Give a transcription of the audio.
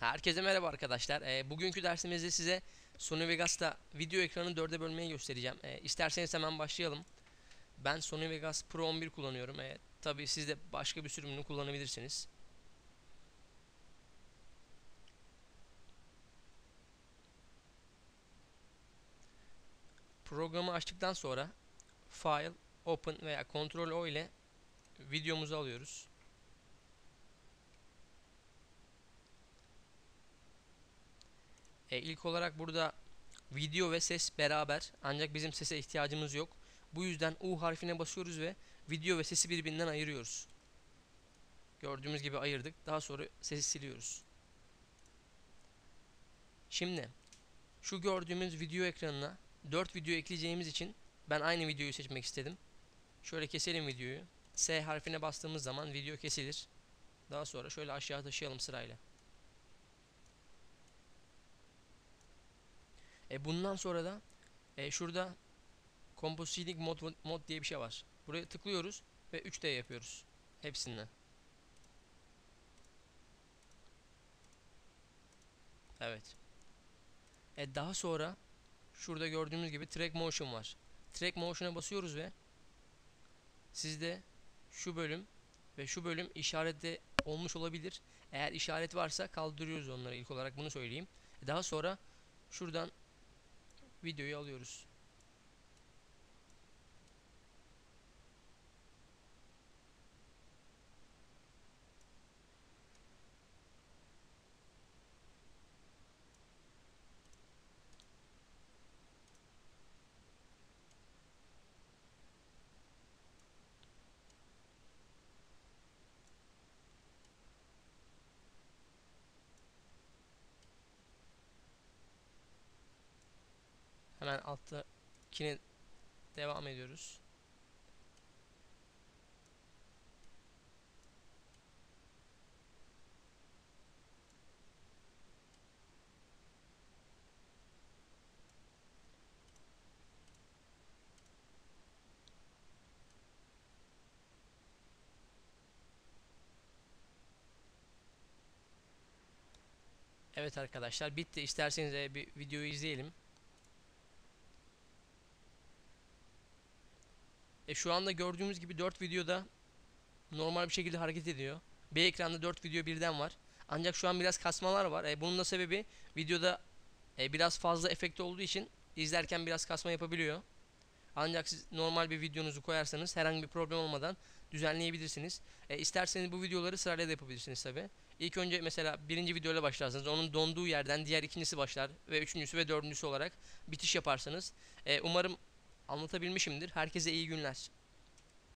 Herkese merhaba arkadaşlar. Ee, bugünkü dersimizde size Sony Vegas'ta video ekranını dörde bölmeyi göstereceğim. Ee, isterseniz hemen başlayalım. Ben Sony Vegas Pro 11 kullanıyorum. Ee, Tabi siz de başka bir sürümünü kullanabilirsiniz. Programı açtıktan sonra File, Open veya Ctrl O ile videomuzu alıyoruz. E, ilk olarak burada video ve ses beraber ancak bizim sese ihtiyacımız yok. Bu yüzden U harfine basıyoruz ve video ve sesi birbirinden ayırıyoruz. Gördüğümüz gibi ayırdık. Daha sonra sesi siliyoruz. Şimdi şu gördüğümüz video ekranına 4 video ekleyeceğimiz için ben aynı videoyu seçmek istedim. Şöyle keselim videoyu. S harfine bastığımız zaman video kesilir. Daha sonra şöyle aşağı taşıyalım sırayla. E bundan sonra da e, şurada Compositing mod, mod diye bir şey var. Buraya tıklıyoruz ve 3D yapıyoruz. Hepsinden. Evet. E daha sonra şurada gördüğümüz gibi Track Motion var. Track Motion'a basıyoruz ve sizde şu bölüm ve şu bölüm işarette olmuş olabilir. Eğer işaret varsa kaldırıyoruz onları ilk olarak bunu söyleyeyim. Daha sonra şuradan videoyu alıyoruz. Hemen alttakine devam ediyoruz. Evet arkadaşlar bitti. İsterseniz bir videoyu izleyelim. E şu anda gördüğümüz gibi 4 videoda normal bir şekilde hareket ediyor. B ekranda 4 video birden var. Ancak şu an biraz kasmalar var. E, bunun da sebebi videoda e, biraz fazla efekt olduğu için izlerken biraz kasma yapabiliyor. Ancak siz normal bir videonuzu koyarsanız herhangi bir problem olmadan düzenleyebilirsiniz. E, isterseniz bu videoları sırayla da yapabilirsiniz tabi. İlk önce mesela birinci videoyla başlarsınız. Onun donduğu yerden diğer ikincisi başlar ve üçüncüsü ve dördüncüsü olarak bitiş yaparsanız. E, umarım Anlatabilmişimdir. Herkese iyi günler.